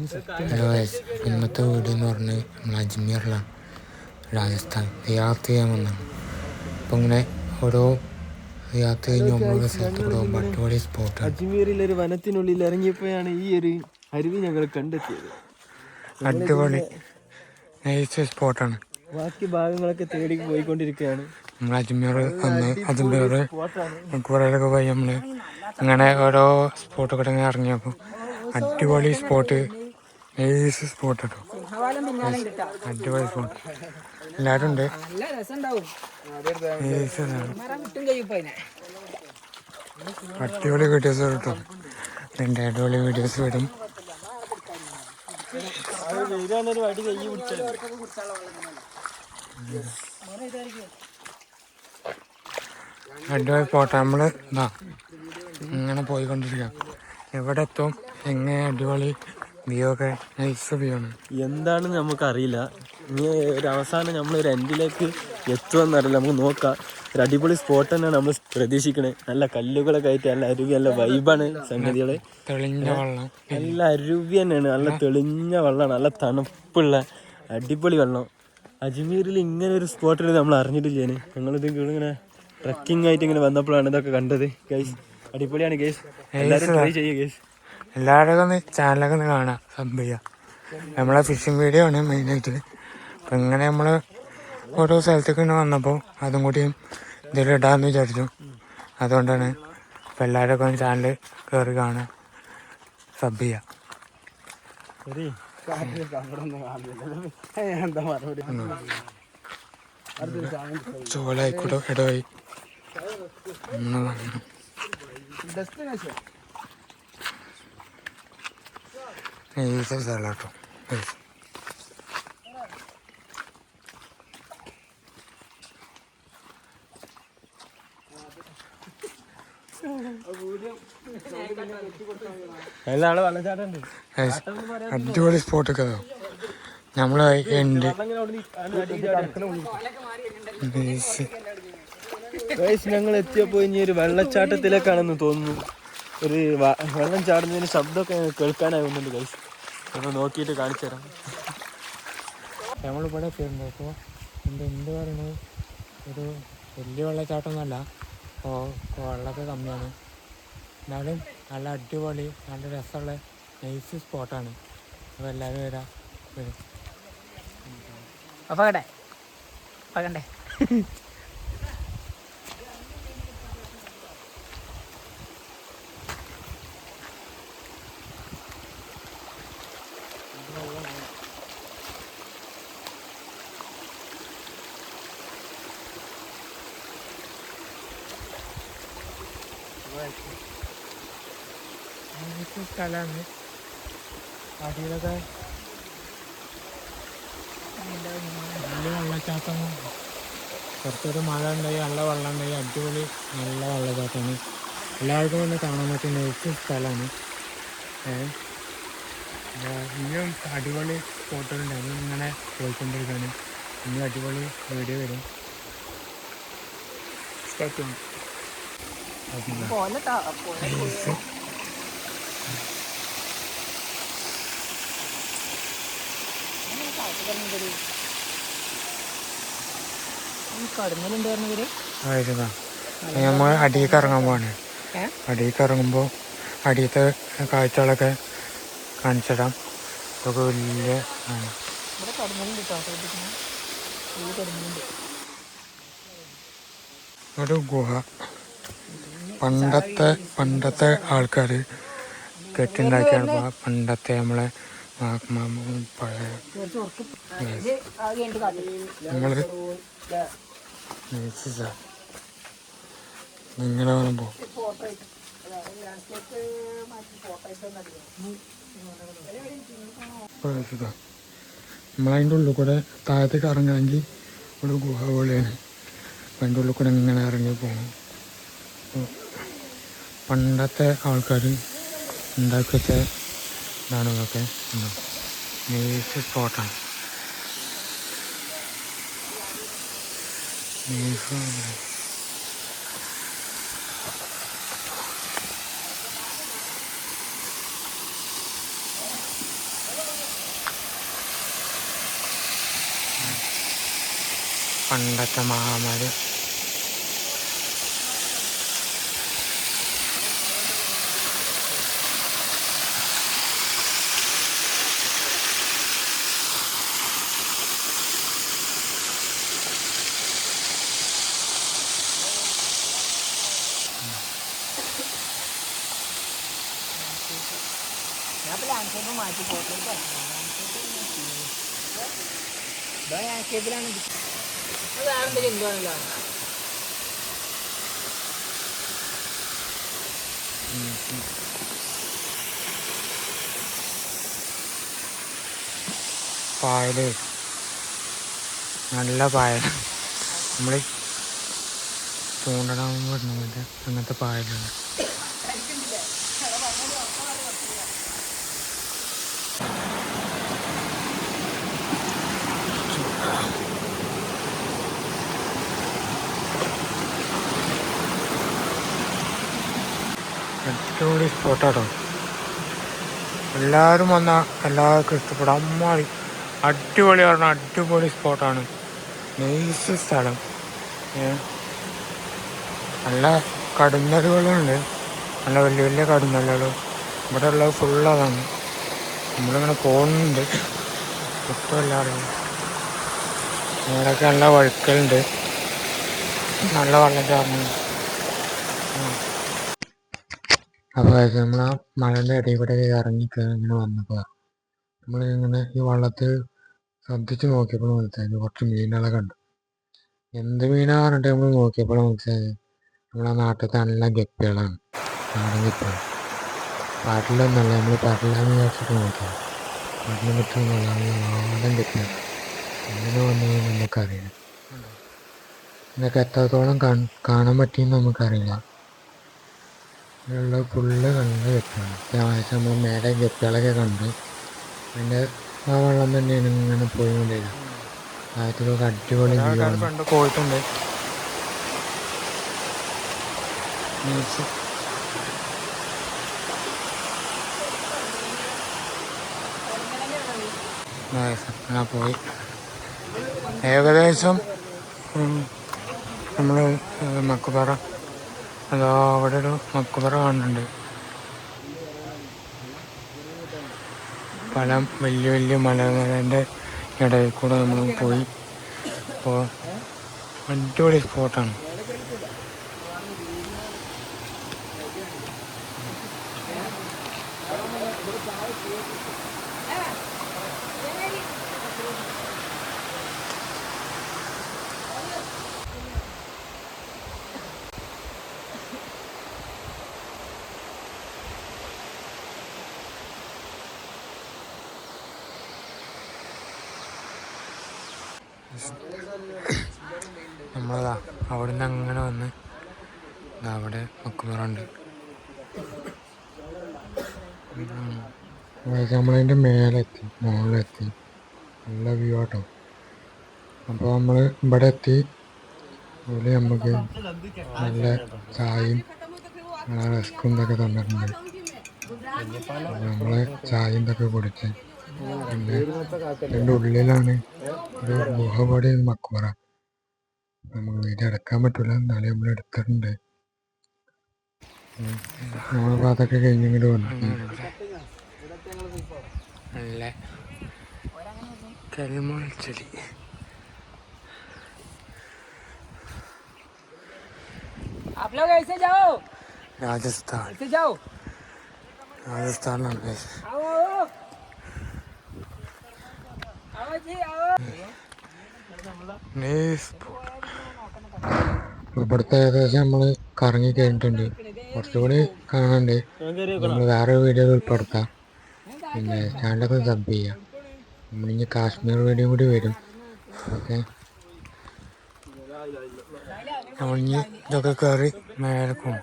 Hello guys ഇന്നത്തെ video എന്ന് പറഞ്ഞ് നമ്മൾ അജ്മീറിലാണ് രാജസ്ഥാൻ യാത്ര ചെയ്യാൻ വന്നാണ് അപ്പം ഇങ്ങനെ ഓരോ യാത്ര കഴിഞ്ഞ് നമ്മളോരോ സ്ഥലത്ത് പോകുമ്പോൾ അടിപൊളി സ്പോട്ടാണ് അജ്മീറിൽ ഒരു വനത്തിനുള്ളിൽ ഇറങ്ങിയപ്പോഴാണ് ഈ ഒരു അരുവി ഞങ്ങൾ കണ്ടെത്തിയത്. അടിപൊളി നൈസ് സ്പോട്ടാണ് ബാക്കി ഭാഗങ്ങളൊക്കെ തേടി പോയിക്കൊണ്ടിരിക്കുകയാണ്. നമ്മൾ അജ്മീർ വന്ന് അതിന്റെ സ്പോട്ടാണ് കുറേയൊക്കെ പോയി നമ്മൾ അങ്ങനെ ഓരോ സ്പോട്ട് കൂടെ ഇറങ്ങിയപ്പോൾ അടിപൊളി സ്പോട്ട് സ്പോട്ട് കേട്ടോ. അടിപൊളി സ്പോട്ട് എല്ലാവരും ഉണ്ട്? അടിപൊളി വീഡിയോസ് കിട്ടും രണ്ട് അടിപൊളി വീഡിയോസ് വരും. വടി അടിപൊളി സ്പോട്ട് നമ്മൾ ഇതാ ഇങ്ങനെ പോയിക്കൊണ്ടിരിക്കാം. എവിടെ എത്തും? എങ്ങനെ അടിപൊളി വ്യൂ നമുക്ക് നൈസ് വ്യൂ ആണ് എന്താണെന്ന് നമുക്കറിയില്ല. ഇനി ഒരു അവസാനം നമ്മൾ ഒരു എൻഡിലേക്ക് എത്തുമെന്നറിയില്ല നമുക്ക് നോക്കാം. ഒരു അടിപൊളി സ്പോട്ട് തന്നെയാണ് നമ്മൾ പ്രതീക്ഷിക്കണേ. നല്ല കല്ലുകളൊക്കെ ആയിട്ട് നല്ല അരുവി നല്ല വൈബാണ് സംഗതികൾ. തെളിഞ്ഞ വെള്ളം. നല്ല അരുവി തന്നെയാണ്. നല്ല തെളിഞ്ഞ വെള്ളമാണ്. നല്ല തണുപ്പുള്ള അടിപൊളി വെള്ളം. അജ്മീറിൽ ഇങ്ങനെ ഒരു സ്പോട്ടിൽ നമ്മൾ അറിഞ്ഞിട്ടില്ലേന് ഞങ്ങളിത് ഇങ്ങനെ ട്രക്കിംഗ് ആയിട്ട് ഇങ്ങനെ വന്നപ്പോഴാണ് ഇതൊക്കെ കണ്ടത്. ഗൈസ് അടിപൊളിയാണ് ഗൈസ് എല്ലാവരും ട്രൈ ചെയ്യുക ഗൈസ് എല്ലാവരും ഒന്ന് ചാനലൊക്കെ ഒന്ന് കാണാം. സബ് ചെയ്യാം. നമ്മളെ ഫിഷിംഗ് വീഡിയോ ആണ് മെയിനായിട്ട് അപ്പം ഇങ്ങനെ നമ്മൾ ഓരോ സ്ഥലത്തേക്ക് ഇങ്ങനെ വന്നപ്പോൾ അതും കൂടി ഇതിലിടാമെന്ന് വിചാരിച്ചു. അതുകൊണ്ടാണ് അപ്പം എല്ലാവരും ഒന്ന് ചാനൽ കയറി കാണാം. സബ് ചെയ്യാം. ചോലായിക്കോട്ടെ ഇടവായി നമ്മൾ സ്ഥലം കേട്ടോ. അടിപൊളി സ്പോട്ട് ഒക്കെ നമ്മൾ ഉണ്ട് ഞങ്ങൾ എത്തിയപ്പോ ഇനി ഒരു വെള്ളച്ചാട്ടത്തിലേക്കാണെന്ന് തോന്നുന്നു. ഒരു വെള്ളം ചാടുന്നതിന് ശബ്ദമൊക്കെ കേൾക്കാനാവുന്നുണ്ട് ഗൈസ് നമ്മൾ നോക്കിയിട്ട് കാണിച്ചു തരാം. നമ്മളിവിടെ എത്തിയിട്ടുണ്ട് അപ്പോൾ എന്ത് എന്ത് പറയണത് ഒരു വലിയ വെള്ളച്ചാട്ടമൊന്നുമല്ല. അപ്പോൾ വെള്ളമൊക്കെ കമ്മിയാണ്. എന്നാലും നല്ല അടിപൊളി നല്ല രസമുള്ള നൈസ് സ്പോട്ടാണ് അപ്പോൾ എല്ലാവരും വരാം. വരും. അപ്പകട്ടെ നൈസ് സ്ഥലമാണ് അടിയിലൊക്കെ നല്ല വെള്ളച്ചാട്ടം. കുറച്ചൊരു മഴ ഉണ്ടായി നല്ല വെള്ളം ഉണ്ടായി അടിപൊളി നല്ല വെള്ളച്ചാട്ടമാണ്. എല്ലാവർക്കും ഒന്ന് കാണാൻ പറ്റുന്ന ഏറ്റവും സ്ഥലമാണ്. ഇനിയും അടിപൊളി ഫോട്ടോകളുണ്ട് അത് ഇങ്ങനെ പോയിക്കൊണ്ടിരിക്കുകയാണ്. ഇനിയും അടിപൊളി വീഡിയോ വരും. പോലട്ടാ കടന്നലുണ്ടായിരുന്നവര് ആയിരുന്നാ നമ്മൾ അടിയിലേക്ക് ഇറങ്ങാൻ പോവാണ്? അടിയിലേക്ക് ഇറങ്ങുമ്പോൾ അടിയത്തെ കാഴ്ചകളൊക്കെ കാണിച്ചിടാം ഇതൊക്കെ വലിയ ആണ് ഒരു ഗുഹ പണ്ടത്തെ പണ്ടത്തെ ആൾക്കാർ കെട്ടുണ്ടാക്കിയാണ് പണ്ടത്തെ നമ്മളെ ഫോട്ടോ ഇട്ട് നമ്മളതിന്റെ ഉള്ളിൽ കൂടെ താഴത്തേക്ക് ഇറങ്ങണമെങ്കിൽ ഒരു ഗുഹ പോലെയാണ്. അതിന്റെ ഉള്ളിൽ കൂടെ ഇങ്ങനെ ഇറങ്ങി പോകും അപ്പൊ പണ്ടത്തെ ആൾക്കാർ ഉണ്ടാക്കത്തെ ഇതാണ് ഇതൊക്കെ നൈസ് സ്പോട്ടാണ് പണ്ടത്തെ മഹാമാരി ഞാൻ ഇപ്പൊ ലാൻഡ്സ്കേപ്പ് മാറ്റി ഫോട്ടോ ലാൻഡ്സ്കേപ്പിലാണ് അത് വേറെ എന്തെങ്കിലും എന്തുവാണല്ലോ പായൽ. നല്ല പായൽ നമ്മൾ ചൂണ്ടടാൻ അങ്ങനത്തെ പായലാണ്. അടിപൊളി സ്പോട്ടാട്ടോ എല്ലാവരും വന്നാൽ എല്ലാവർക്കും ഇഷ്ടപ്പെടും. അമ്മാളി. അടിപൊളി പറഞ്ഞ അടിപൊളി സ്പോട്ടാണ് നൈസ് സ്ഥലം. നല്ല കടുന്നലുകളുണ്ട്. നല്ല വലിയ വലിയ കടുന്നലുകൾ ഇവിടെ ഉള്ളത് ഫുൾ അതാണ്. നമ്മളിങ്ങനെ പോകുന്നുണ്ട്. ഇഷ്ടമല്ലാറിയും ഇവിടെയൊക്കെ നല്ല വഴുക്കലുണ്ട്. നല്ല വെള്ളം ചാറുന്നുണ്ട് അപ്പോൾ നമ്മൾ ആ മഴന്റെ ഇടയിൽ കൂടെ ഇറങ്ങി ഇങ്ങനെ വന്നപ്പോൾ നമ്മൾ ഇങ്ങനെ ഈ വള്ളത്തിൽ ശ്രദ്ധിച്ച് നോക്കിയപ്പോൾ മനസ്സിലായത് കുറച്ച് മീനുകളെ കണ്ടു. എന്ത് മീനാ പറഞ്ഞിട്ട് നമ്മൾ നോക്കിയപ്പോൾ മനസ്സിലായത് നമ്മളെ നാട്ടിലത്തെ നല്ല ഗപ്പികളാണ്. നാടൻ ഗപ്പികൾ പാട്ടിലൊന്നല്ല നമ്മൾ പാട്ടിലാന്ന് വിചാരിച്ചിട്ട് നോക്കിയത്. പാട്ടിനെ കിട്ടുന്നല്ല നാടൻ ഗപ്പിയാണ് എങ്ങനെ വന്നത് നമുക്കറിയില്ല. ഇതൊക്കെ എത്രത്തോളം കാണാൻ പറ്റിയെന്ന് നമുക്കറിയില്ല. ഇതിലുള്ള ഫുള്ള് കണ്ട് ഗപ്പിയാണ് അത്യാവശ്യം നമ്മൾ മേലെ ഗപ്പികളൊക്കെ കണ്ട് അതിന്റെ ആ വെള്ളം തന്നെയാണ് ഇങ്ങനെ പോയിക്കൊണ്ടിരുന്നത് ആദ്യത്തിലൊക്കെ അടിപൊളി വ്യൂ പോയിട്ടുണ്ട്. ഞാൻ പോയി. ഏകദേശം നമ്മൾ മക്കുപാറ അതോ അവിടെ ഒരു മക്കുമറ കാണുന്നുണ്ട്. പല വലിയ വലിയ മലകളുടെ ഇടയിൽ കൂടെ നമ്മൾ പോയി. അപ്പോൾ അടിപൊളി സ്പോട്ടാണ്. നമ്മളതാ അവിടെ നിന്ന് അങ്ങനെ വന്ന് അവിടെ മക്കുമറുണ്ട്. നമ്മളതിന്റെ മേലെത്തി മുകളിലെത്തി നല്ല വ്യൂ ആട്ടോ. അപ്പോൾ നമ്മൾ ഇവിടെ എത്തി അതുപോലെ നമുക്ക് നല്ല ചായയും റസ്ക്കും ഇതൊക്കെ തന്നിട്ടുണ്ട്. നമ്മൾ ചായയും ഇതൊക്കെ കുടിച്ച് പിന്നെ ഇതിൻ്റെ ഉള്ളിലാണ് ഒരു ഗുഹ പോലെ മക്കുമറ നമുക്ക് വീഡിയോ എടുക്കാൻ പറ്റില്ല എന്നാലും നമ്മൾ എടുത്തിട്ടുണ്ട് നമ്മളിപ്പോൾ അതൊക്കെ കഴിഞ്ഞിങ്ങോട്ട് വന്നു നല്ല കരിമോൾച്ചെടി आप लोग ऐसे जाओ രാജസ്ഥാൻ ऐसे जाओ രാജസ്ഥാനിലാണ് guys. ഇവിടുത്തെ ഏകദേശം നമ്മൾ കറങ്ങി കഴിഞ്ഞിട്ടുണ്ട്. കുറച്ചുകൂടി കാണാണ്ട് നമ്മൾ വേറെ വീഡിയോ ഉൾപ്പെടുത്താം. പിന്നെ ചാനലൊക്കെ സബ് ചെയ്യാം. നമ്മളിനി കാശ്മീർ വീഡിയോ കൂടി വരും. ഓക്കെ. നമ്മളിനി ഇതൊക്കെ കയറി മേലെ പോകും